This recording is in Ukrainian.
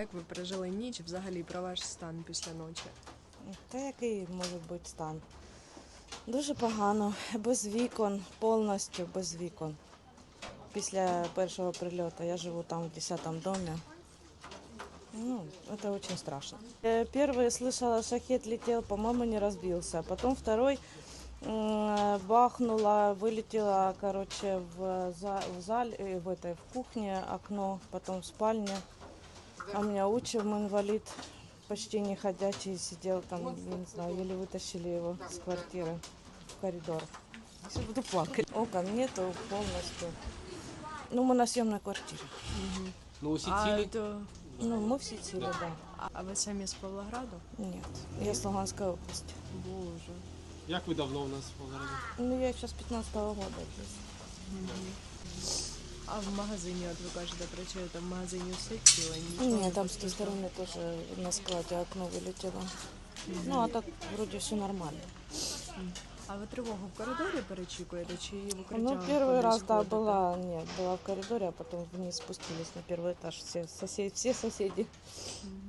Як ви пережили ніч, взагалі про ваш стан після ночі? Та який може бути стан? Дуже погано, без вікон, повністю без вікон. Після першого прильоту я живу там в 10-му домі. Ну, это очень страшно. Э, Первый слышала, шахет летел, по-моему, не разбился. Потом второй м, бахнуло, вылетело, короче, в, за, в зале, э, в этой, в кухне окно, потом в спальне. А у меня отчим инвалид, почти не ходячий, сидел там, я не знаю, еле вытащили его с квартиры в коридор. Сейчас буду плакать. Окон нету полностью. Ну, мы на съемной квартире. Ну, усі А, цілі. то... Ну, мы все силы, да. а- а ви самі з Павлограду? Нет, я с Луганской области. Боже. Як ви давно в нас в Павлограді? Ну, я сейчас 15 года здесь. А в магазині, от ви кажете, працюєте в магазині все ціле? нічого Нет, там не с той постраждало? стороны тоже на складе окно вылетело. Ну, а так вроде все нормально. А ви тривогу в коридорі перечікуєте чи в укриття? Ну, первый раз, кудись да, ходите? была, нет, была в коридоре, а потом вниз спустились на первый этаж все, сосед, все соседи. Мгм. Ну,